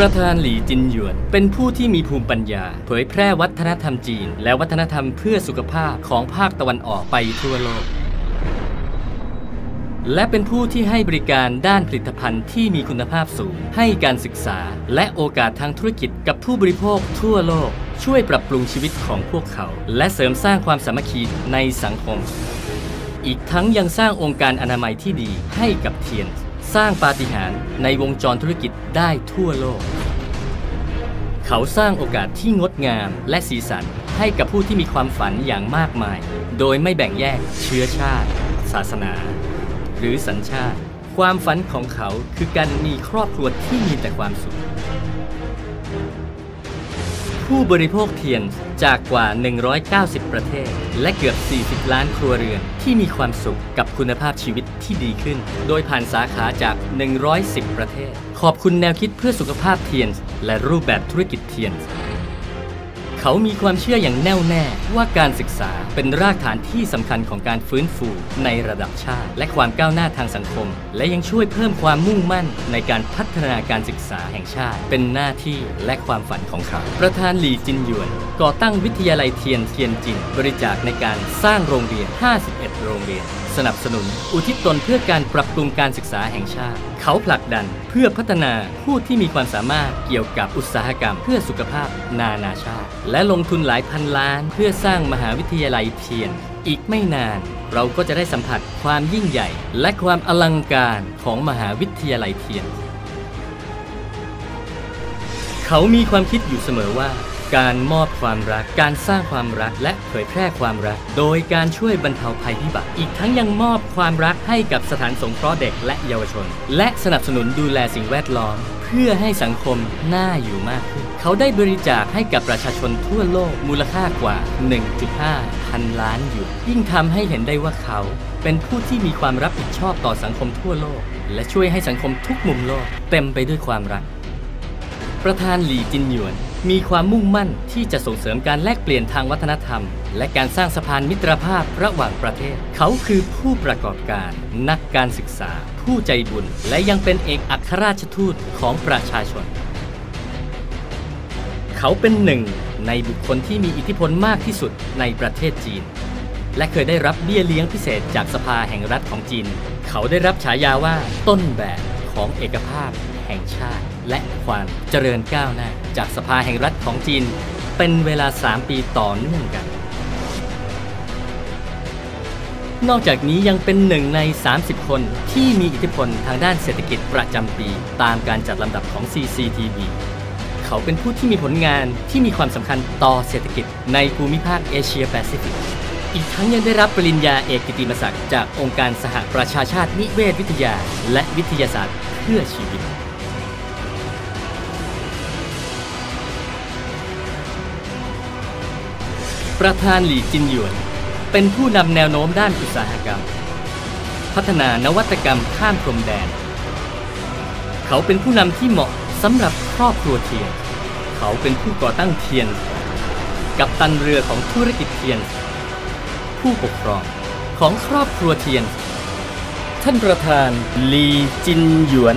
ประธานหลี่จินหยวน เป็นผู้ที่มีภูมิปัญญา เผยแพร่วัฒนธรรมจีน และวัฒนธรรมเพื่อสุขภาพของภาคตะวันออกไปทั่วโลก และเป็นผู้ที่ให้บริการด้านผลิตภัณฑ์ที่มีคุณภาพสูง ให้การศึกษา และโอกาสทางธุรกิจกับผู้บริโภคทั่วโลก ช่วยปรับปรุงชีวิตของพวกเขา และเสริมสร้างความสามัคคีในสังคม อีกทั้งยังสร้างองค์การอนามัยที่ดีให้กับเทียน สร้างปาฏิหาริย์ในวงจรธุรกิจได้ทั่วโลก เขาสร้างโอกาสที่งดงามและสีสันให้กับผู้ที่มีความฝันอย่างมากมาย โดยไม่แบ่งแยกเชื้อชาติ ศาสนา หรือสัญชาติ ความฝันของเขาคือการมีครอบครัวที่มีแต่ความสุข ผู้บริโภคเทียนจากกว่า 190 ประเทศ และเกือบ 40 ล้านครัวเรือนที่มีความสุขกับคุณภาพชีวิตที่ดีขึ้น โดยผ่านสาขาจาก 110 ประเทศ ขอบคุณแนวคิดเพื่อสุขภาพเทียนและรูปแบบธุรกิจเทียน เขามีความเชื่ออย่างแน่วแน่ว่าการศึกษาเป็นรากฐานที่สำคัญของการฟื้นฟูในระดับชาติ และความก้าวหน้าทางสังคม และยังช่วยเพิ่มความมุ่งมั่นในการพัฒนาการศึกษาแห่งชาติ เป็นหน้าที่และความฝันของเขา ประธานหลี่จินหยวน ก่อตั้งวิทยาลัยเทียนเทียนจิน บริจาคในการสร้างโรงเรียน 51 โรงเรียน สนับสนุน อุทิศตนเพื่อการปรับปรุงการศึกษาแห่งชาติ เขาผลักดันเพื่อพัฒนาผู้ที่มีความสามารถเกี่ยวกับอุตสาหกรรม เพื่อสุขภาพนานาชาติ และลงทุนหลายพันล้าน เพื่อสร้างมหาวิทยาลัยเทียน อีกไม่นาน เราก็จะได้สัมผัสความยิ่งใหญ่ และความอลังการของมหาวิทยาลัยเทียน เขามีความคิดอยู่เสมอว่า การมอบความรัก การสร้างความรักและเผยแพร่ความรัก โดยการช่วยบรรเทาภัยพิบัติ อีกทั้งยังมอบความรักให้กับสถานสงเคราะห์เด็กและเยาวชน และสนับสนุนดูแลสิ่งแวดล้อม เพื่อให้สังคมน่าอยู่มากขึ้น เขาได้บริจาคให้กับประชาชนทั่วโลกมูลค่ากว่า 1.5 พันล้านหยวนยิ่งทำให้เห็นได้ว่าเขาเป็นผู้ที่มีความรับผิดชอบต่อสังคมทั่วโลก และช่วยให้สังคมทุกมุมโลก เต็มไปด้วยความรัก ประธานหลี่จินหยวน มีความมุ่งมั่นที่จะส่งเสริมการแลกเปลี่ยนทางวัฒนธรรม และการสร้างสะพานมิตรภาพระหว่างประเทศ เขาคือผู้ประกอบการ นักการศึกษา ผู้ใจบุญ และยังเป็นเอกอัครราชทูตของประชาชน เขาเป็นหนึ่งในบุคคลที่มีอิทธิพลมากที่สุดในประเทศจีน และเคยได้รับเบี้ยเลี้ยงพิเศษจากสภาแห่งรัฐของจีน เขาได้รับฉายาว่าต้นแบบของเอกภาพแห่งชาติ และความเจริญก้าวหน้า จากสภาแห่งรัฐของจีน เป็นเวลา 3 ปีต่อเนื่องกัน นอกจากนี้ยังเป็นหนึ่งใน 30 คนที่มีอิทธิพลทางด้านเศรษฐกิจประจำปี ตามการจัดลำดับของ CCTV เขาเป็นผู้ที่มีผลงานที่มีความสำคัญต่อเศรษฐกิจในภูมิภาคเอเชียแปซิฟิก อีกทั้งยังได้รับปริญญาเอกกิติมศักดิ์จากองค์การสหประชาชาตินิเวศวิทยา และวิทยาศาสตร์เพื่อชีวิต ประธานหลีจินหยวน เป็นผู้นำแนวโน้มด้านอุตสาหกรรม พัฒนานวัตกรรมข้ามพรมแดน เขาเป็นผู้นำที่เหมาะสำหรับครอบครัวเทียน เขาเป็นผู้ก่อตั้งเทียน กับตันเรือของธุรกิจเทียน ผู้ปกครองของครอบครัวเทียน ท่านประธานลีจินหยวน